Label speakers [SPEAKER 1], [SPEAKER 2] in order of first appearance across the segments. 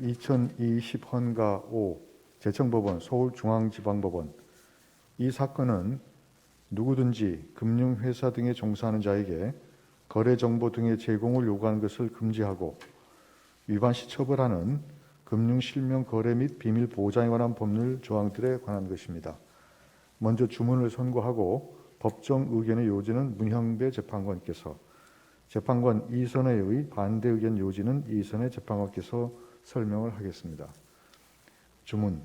[SPEAKER 1] 2020 헌가 5 재청법원 서울중앙지방법원 이 사건은 누구든지 금융회사 등에 종사하는 자에게 거래 정보 등의 제공을 요구하는 것을 금지하고 위반 시 처벌하는 금융 실명 거래 및 비밀 보장에 관한 법률 조항들에 관한 것입니다. 먼저 주문을 선고하고 법정 의견의 요지는 문형배 재판관께서 재판관 이선혜의 반대 의견 요지는 이선혜 재판관께서 설명을 하겠습니다. 주문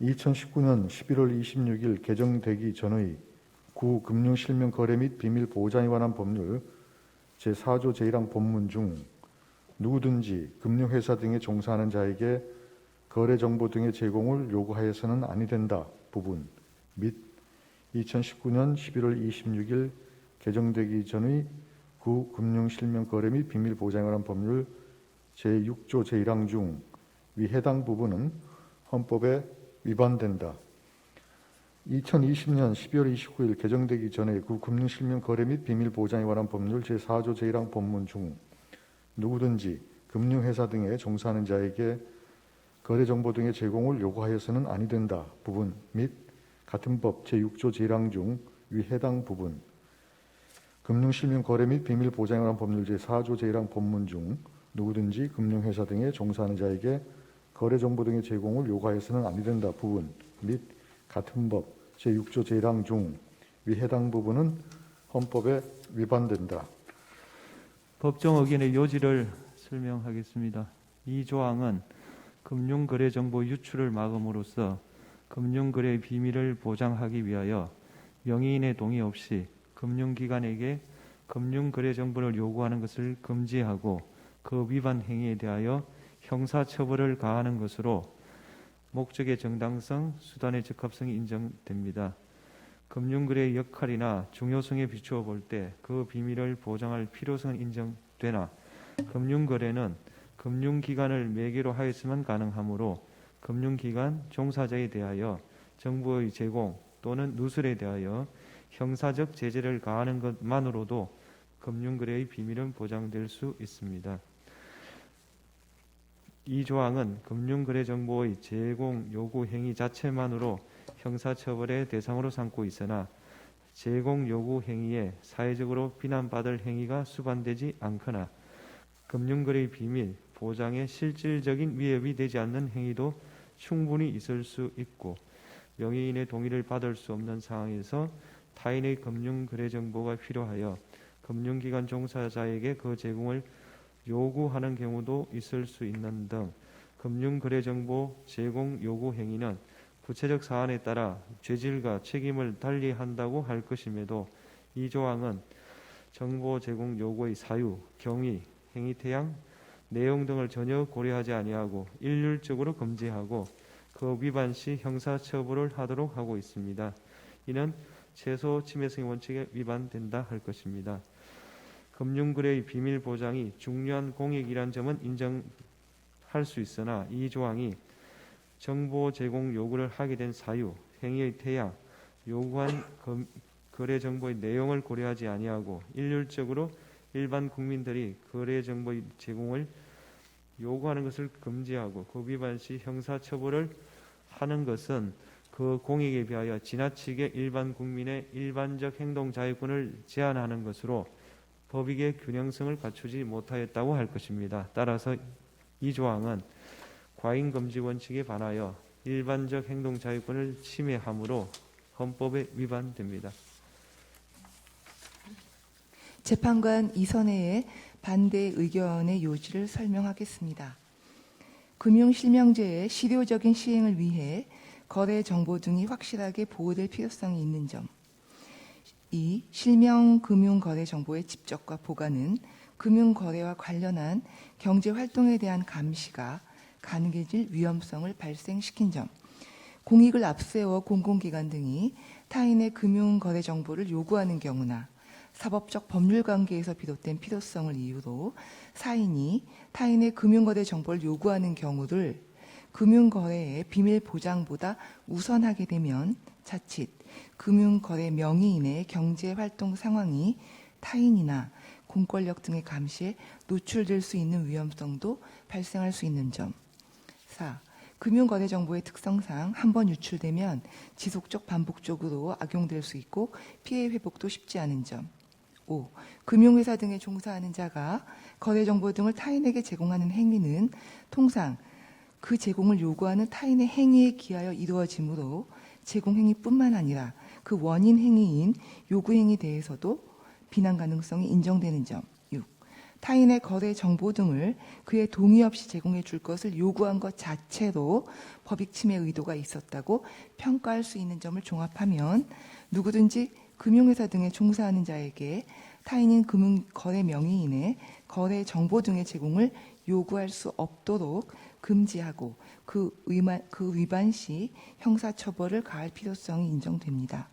[SPEAKER 1] 2019년 11월 26일 개정되기 전의 구 금융실명 거래 및 비밀 보장에 관한 법률 제4조 제1항 본문 중 누구든지 금융회사 등에 종사하는 자에게 거래 정보 등의 제공을 요구하여서는 아니 된다 부분 및 2019년 11월 26일 개정되기 전의 구 금융실명 거래 및 비밀 보장에 관한 법률 제6조 제1항 중 위 해당 부분은 헌법에 위반된다. 2020년 12월 29일 개정되기 전에 구 금융실명 거래 및 비밀 보장에 관한 법률 제4조 제1항 본문 중 누구든지 금융회사 등에 종사하는 자에게 거래 정보 등의 제공을 요구하여서는 아니 된다 부분 및 같은 법 제6조 제1항 중 위 해당 부분 금융실명 거래 및 비밀 보장에 관한 법률 제4조 제1항 본문 중 누구든지 금융회사 등에 종사하는 자에게 거래 정보 등의 제공을 요구하여서는 아니 된다 부분 및 같은 법 제6조 제1항 중 위 해당 부분은 헌법에 위반된다.
[SPEAKER 2] 법정 의견의 요지를 설명하겠습니다. 이 조항은 금융거래 정보 유출을 막음으로써 금융거래의 비밀을 보장하기 위하여 명의인의 동의 없이 금융기관에게 금융거래 정보를 요구하는 것을 금지하고 그 위반 행위에 대하여 형사처벌을 가하는 것으로 목적의 정당성, 수단의 적합성이 인정됩니다. 금융거래의 역할이나 중요성에 비추어 볼 때 그 비밀을 보장할 필요성은 인정되나 금융거래는 금융기관을 매개로 하였으면 가능하므로 금융기관 종사자에 대하여 정보의 제공 또는 누설에 대하여 형사적 제재를 가하는 것만으로도 금융거래의 비밀은 보장될 수 있습니다. 이 조항은 금융거래 정보의 제공 요구 행위 자체만으로 형사처벌의 대상으로 삼고 있으나 제공 요구 행위에 사회적으로 비난받을 행위가 수반되지 않거나 금융거래의 비밀 보장에 실질적인 위협이 되지 않는 행위도 충분히 있을 수 있고 명의인의 동의를 받을 수 없는 상황에서 타인의 금융거래 정보가 필요하여 금융기관 종사자에게 그 제공을 요구하는 경우도 있을 수 있는 등 금융거래 정보 제공 요구 행위는 구체적 사안에 따라 죄질과 책임을 달리한다고 할 것임에도 이 조항은 정보 제공 요구의 사유, 경위, 행위 태양, 내용 등을 전혀 고려하지 아니하고 일률적으로 금지하고 그 위반 시 형사 처벌을 하도록 하고 있습니다. 이는 최소 침해성의 원칙에 위반된다 할 것입니다. 금융거래의 비밀 보장이 중요한 공익이란 점은 인정할 수 있으나 이 조항이 정보 제공 요구를 하게 된 사유, 행위의 태양, 요구한 금- 거래 정보의 내용을 고려하지 아니하고 일률적으로 일반 국민들이 거래 정보의 제공을 요구하는 것을 금지하고 그 위반 시 형사 처벌을 하는 것은 그 공익에 비하여 지나치게 일반 국민의 일반적 행동 자유권을 제한하는 것으로 법익의 균형성을 갖추지 못하였다고 할 것입니다. 따라서 이 조항은 과잉 금지 원칙에 반하여 일반적 행동 자유권을 침해하므로 헌법에 위반됩니다.
[SPEAKER 3] 재판관 이선혜의 반대 의견의 요지를 설명하겠습니다. 금융실명제의 실효적인 시행을 위해 거래 정보 등이 확실하게 보호될 필요성이 있는 점. 이 실명 금융 거래 정보의 집적과 보관은 금융 거래와 관련한 경제 활동에 대한 감시가 가능해질 위험성을 발생시킨 점. 공익을 앞세워 공공기관 등이 타인의 금융 거래 정보를 요구하는 경우나 사법적 법률 관계에서 비롯된 필요성을 이유로 사인이 타인의 금융거래 정보를 요구하는 경우를 금융거래의 비밀 보장보다 우선하게 되면 자칫 금융거래 명의인의 경제활동 상황이 타인이나 공권력 등의 감시에 노출될 수 있는 위험성도 발생할 수 있는 점. 4. 금융거래 정보의 특성상 한 번 유출되면 지속적 반복적으로 악용될 수 있고 피해 회복도 쉽지 않은 점. 5. 금융회사 등에 종사하는 자가 거래 정보 등을 타인에게 제공하는 행위는 통상 그 제공을 요구하는 타인의 행위에 기하여 이루어지므로 제공 행위뿐만 아니라 그 원인 행위인 요구 행위 대해서도 비난 가능성이 인정되는 점. 6. 타인의 거래 정보 등을 그의 동의 없이 제공해 줄 것을 요구한 것 자체로 법익 침해 의도가 있었다고 평가할 수 있는 점을 종합하면 누구든지 금융회사 등에 종사하는 자에게 타인인 금융거래 명의인의 거래 정보 등의 제공을 요구할 수 없도록 금지하고 그, 위반, 그 위반 시 형사처벌을 가할 필요성이 인정됩니다.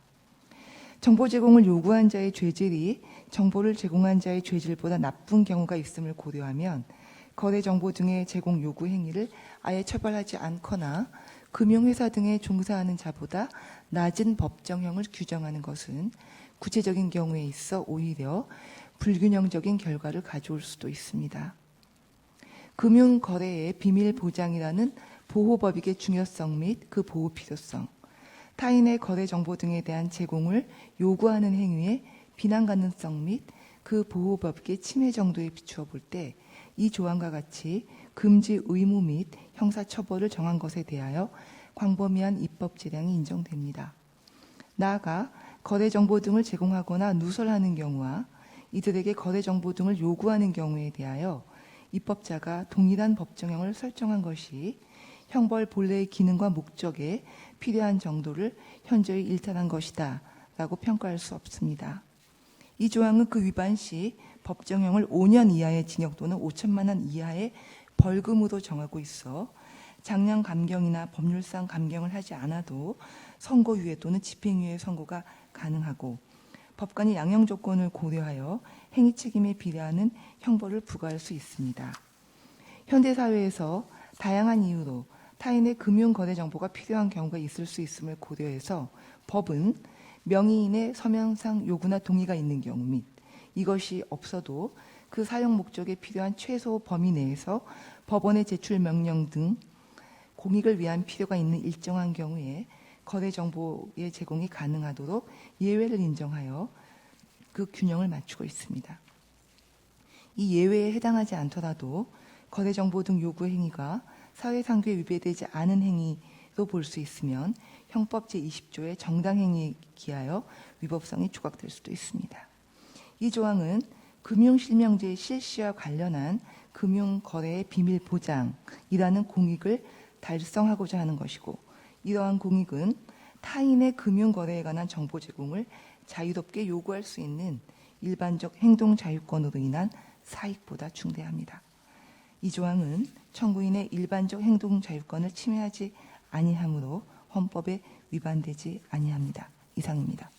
[SPEAKER 3] 정보 제공을 요구한 자의 죄질이 정보를 제공한 자의 죄질보다 나쁜 경우가 있음을 고려하면 거래 정보 등의 제공 요구 행위를 아예 처벌하지 않거나 금융회사 등에 종사하는 자보다 낮은 법정형을 규정하는 것은 구체적인 경우에 있어 오히려 불균형적인 결과를 가져올 수도 있습니다. 금융거래의 비밀 보장이라는 보호법익의 중요성 및 그 보호 필요성, 타인의 거래 정보 등에 대한 제공을 요구하는 행위의 비난 가능성 및 그 보호법익의 침해 정도에 비추어 볼 때 이 조항과 같이 금지 의무 및 형사 처벌을 정한 것에 대하여 광범위한 입법 재량이 인정됩니다. 나아가 거래 정보 등을 제공하거나 누설하는 경우와 이들에게 거래 정보 등을 요구하는 경우에 대하여 입법자가 동일한 법정형을 설정한 것이 형벌 본래의 기능과 목적에 필요한 정도를 현저히 일탈한 것이다 라고 평가할 수 없습니다. 이 조항은 그 위반 시 법정형을 5년 이하의 징역 또는 5천만 원 이하의 벌금으로 정하고 있어 장량 감경이나 법률상 감경을 하지 않아도 선고유예 또는 집행유예 선고가 가능하고 법관이 양형 조건을 고려하여 행위 책임에 비례하는 형벌을 부과할 수 있습니다. 현대 사회에서 다양한 이유로 타인의 금융 거래 정보가 필요한 경우가 있을 수 있음을 고려해서 법은 명의인의 서명상 요구나 동의가 있는 경우 및 이것이 없어도 그 사용 목적에 필요한 최소 범위 내에서 법원의 제출 명령 등 공익을 위한 필요가 있는 일정한 경우에 거래 정보의 제공이 가능하도록 예외를 인정하여 그 균형을 맞추고 있습니다. 이 예외에 해당하지 않더라도 거래 정보 등 요구 행위가 사회상규에 위배되지 않은 행위로 볼 수 있으면 형법 제20조의 정당 행위에 기하여 위법성이 조각될 수도 있습니다. 이 조항은 금융실명제의 실시와 관련한 금융거래의 비밀 보장이라는 공익을 달성하고자 하는 것이고 이러한 공익은 타인의 금융 거래에 관한 정보 제공을 자유롭게 요구할 수 있는 일반적 행동 자유권으로 인한 사익보다 중대합니다. 이 조항은 청구인의 일반적 행동 자유권을 침해하지 아니하므로 헌법에 위반되지 아니합니다. 이상입니다.